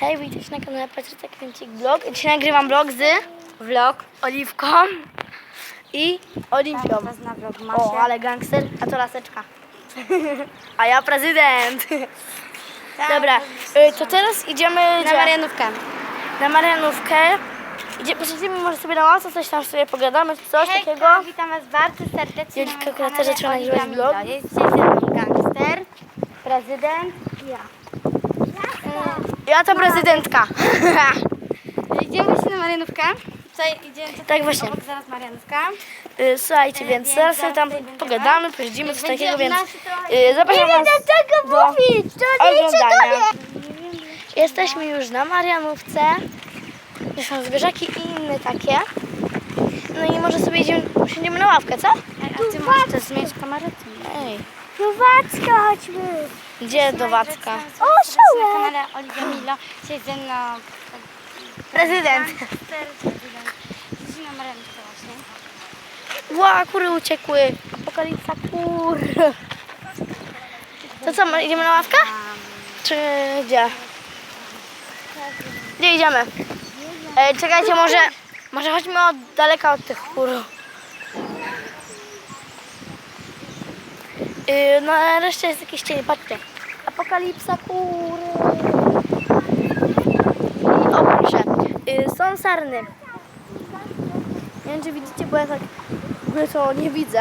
Hej, witajcie na kanale Patrycja Kręcik Vlog. Dzisiaj nagrywam vlog z Vlog. Oliwką i Olimpią. Was na vlog O, ale gangster, a to laseczka. A ja prezydent. Dobra, y, to teraz idziemy Na gdzie? Marianówkę. na Marianówkę. Idzie, posiedzimy może sobie na ławce, coś tam sobie pogadamy, coś takiego. witam Was bardzo serdecznie akurat kanale też zaczęła nagrywać vlog. Jest gangster, prezydent i ja. Ja to prezydentka. Idziemy właśnie na Marianówkę. Tutaj idziemy tutaj Tak właśnie. obok zaraz Marianówka. Y, Słuchajcie, więc Więc zaraz sobie tam pogadamy, posiedzimy, coś Będzie takiego, więc nas trochę- y, zapraszam Was tego do mówić! To oglądania. Jesteśmy już na Marianówce. Tu są zwierzaki i inne takie. No i może sobie idziemy, usiądziemy na ławkę, co? A Ty możesz też zmienić kamerę? Ej, Do Wacka chodźmy. gdzie do Wacka? O, Na Milo. Dzisiaj ze mną Prezydent. prezydent. Dzisiaj na Marianówkę właśnie. Ła, kury uciekły. Apokalipsa kur. To co, my idziemy na ławkę? Czy gdzie? Gdzie idziemy? Ej, czekajcie, może, może chodźmy od daleka od tych kur. Yy, no nareszcie jest jakiś cień, patrzcie. Apokalipsa kury. I o proszę, yy, są sarny. Nie wiem czy widzicie, bo ja tak w ogóle to nie widzę.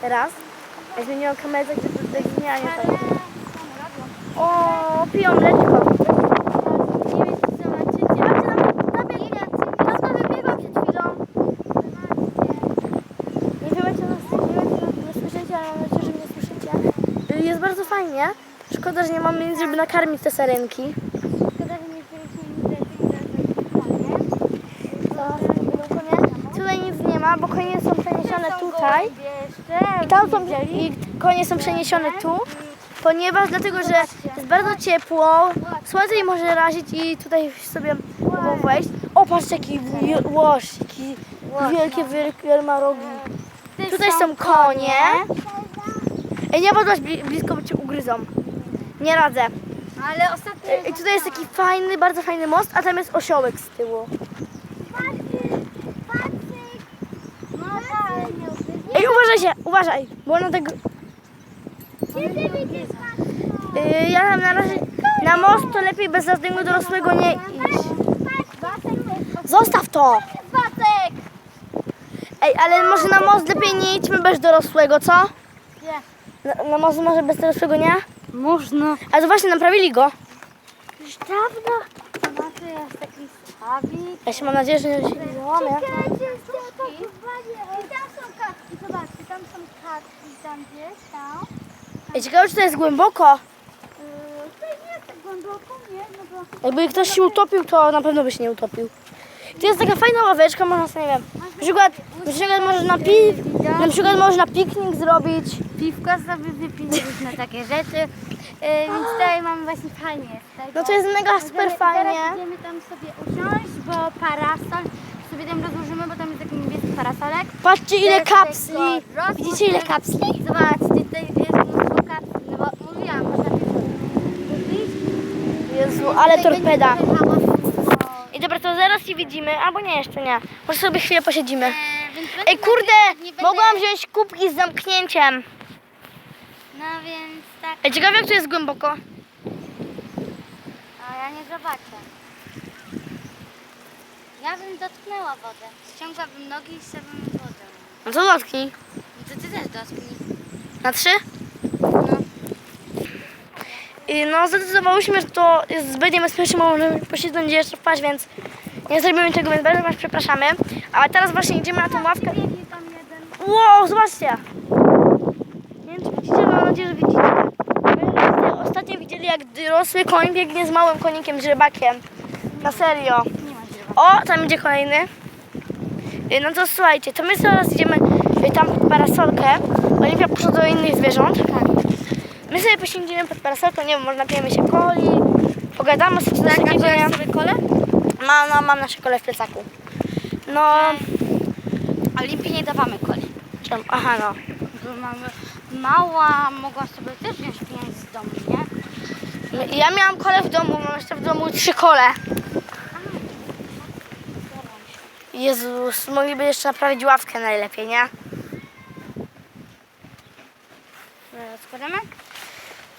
Teraz. Ja zmieniłam kamerę, tak tak zmienianie tak. O, piją mleczko. Nie wiem, czy zobaczycie. A czy tam nabiegnie? Tam to przed chwilą. Nie wiem, czy nas, nie wiem, czy nas nie słyszycie, ale mam nadzieję, że mnie słyszycie. Y, Jest bardzo fajnie. Szkoda, że nie mam miejsc, żeby nakarmić te sarenki. Szkoda, że nie zbieraliśmy nic Tutaj bo konie są przeniesione tutaj. I tam są i konie są przeniesione tu, ponieważ dlatego, że jest bardzo ciepło, słońce nie może razić i tutaj sobie mogą wejść. O, patrzcie jaki łoż, jaki wielkie, wielkie ma rogi. Tutaj są konie. Ej, nie podłaś bli- blisko, bo cię ugryzą. Nie radzę. Ale ostatnio... I tutaj jest taki fajny, bardzo fajny most, a tam jest osiołek z tyłu. Ej, uważaj się, uważaj, bo ona tak... Yy, ja tam na razie na most to lepiej bez żadnego dorosłego nie iść. Zostaw to! Ej, ale może na most lepiej nie idźmy bez dorosłego, co? Nie. Na, na most może bez dorosłego nie? Można. A to właśnie naprawili go. Już dawno. No to jest taki stawik. Ja się mam nadzieję, że nie się nie załamie. I tam są katki, zobaczcie, są katki, tam gdzieś, tam. Ej, ciekawe, czy to jest głęboko. Yy, to nie jest tak głęboko, nie? No bo... Jakby ktoś się utopił, to na pewno by się nie utopił. To jest taka fajna ławeczka, można sobie, nie wiem, na przykład, na przykład można pi, na przykład można piknik zrobić. Piwko sobie wypić, różne takie rzeczy. Yy, więc tutaj mamy właśnie fajnie. No to jest mega super fajnie. Teraz idziemy tam sobie usiąść, bo parasol sobie tam rozłożymy, bo tam jest taki parasolek. Patrzcie ile kapsli. Widzicie ile kapsli? Zobaczcie, tutaj jest mnóstwo kapsli, no bo mówiłam, można wypić. Jezu, ale torpeda. I dobra, to zaraz się widzimy, albo nie, jeszcze nie. Może sobie chwilę posiedzimy. Więc Ej, kurde, mogłam wziąć kubki z zamknięciem. No więc tak, Ej, ciekawe jak tu jest głęboko. a ja nie zobaczę. Ja bym dotknęła wodę. Ściągłabym nogi i sobie wodę. No to dotknij. No to ty też dotknij. Na trzy? No. I no zdecydowałyśmy, że to jest zbyt niebezpieczne, bo możemy będzie jeszcze wpaść, więc nie zrobimy tego, więc bardzo Was przepraszamy. A teraz właśnie idziemy na tą ławkę. Biegnie tam jeden. Wow, zobaczcie! Nie wiem, czy widzicie, mam nadzieję, że widzicie. Myśmy ostatnio widzieli, jak dorosły koń biegnie z małym konikiem, żrebakiem. Na serio. O, tam idzie kolejny. Y, No to słuchajcie, to my zaraz idziemy y, tam pod parasolkę. Olimpia poszła do innych zwierząt. My sobie posiedzimy pod parasolką, nie wiem, może napijemy się coli, pogadamy sobie, co tak, takiego, nie? sobie kole? Mam, no, mam nasze kole w plecaku. No, Olimpii nie dawamy coli. czemu? Aha, no. Bo mamy mała, mogła sobie też wziąć pieniądze z domu, nie? Ja miałam kole w domu, mam jeszcze w domu trzy kole. Jezus, mogliby jeszcze naprawić ławkę najlepiej, nie? Składamy?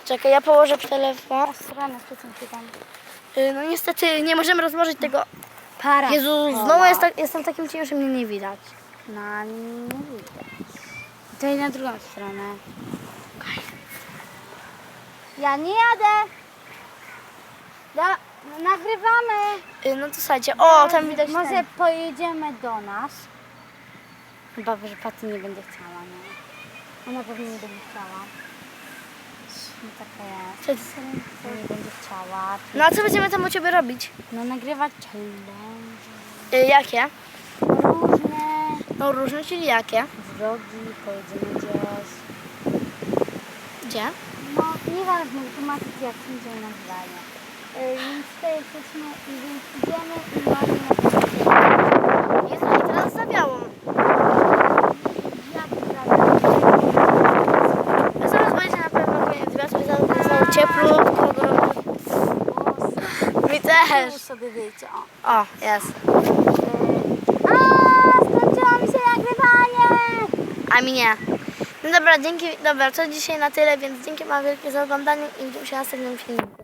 Czekaj, ja położę telefon. Stronę, tu są pytania. Y, No niestety nie możemy rozłożyć tego. Para. Jezu, znowu jest tak, jestem takim cieniem, że mnie nie widać. No, nie widzę. To i na drugą stronę. Ja nie jadę. Nagrywamy. Y, No to słuchajcie, o, tam widać Może ten. pojedziemy do nas. Chyba, że Paty nie będzie chciała, nie? Ona pewnie nie będzie chciała. No taka jest. Co ty nie będzie chciała. No a co będziemy tam u Ciebie robić? No nagrywać challenge. Y, Jakie? Różne No różne, czyli jakie? vlogi, pojedziemy gdzieś. Gdzie? No, nieważne, tłumaczyć jak idzie nazywanie. Yy, Więc tutaj jesteśmy i więc idziemy i mamy na Jezu, i teraz zawiało. Ja zaraz będzie na pewno koniec wiatru, za- znowu cieplutko, gorąco. Mi też. Sobie wyjdzie, o. O, jest. A, skończyło mi się nagrywanie! A mi nie. No dobra, dzięki, dobra, to dzisiaj na tyle, więc dzięki Wam wielkie za oglądanie i widzimy się w następnym filmiku.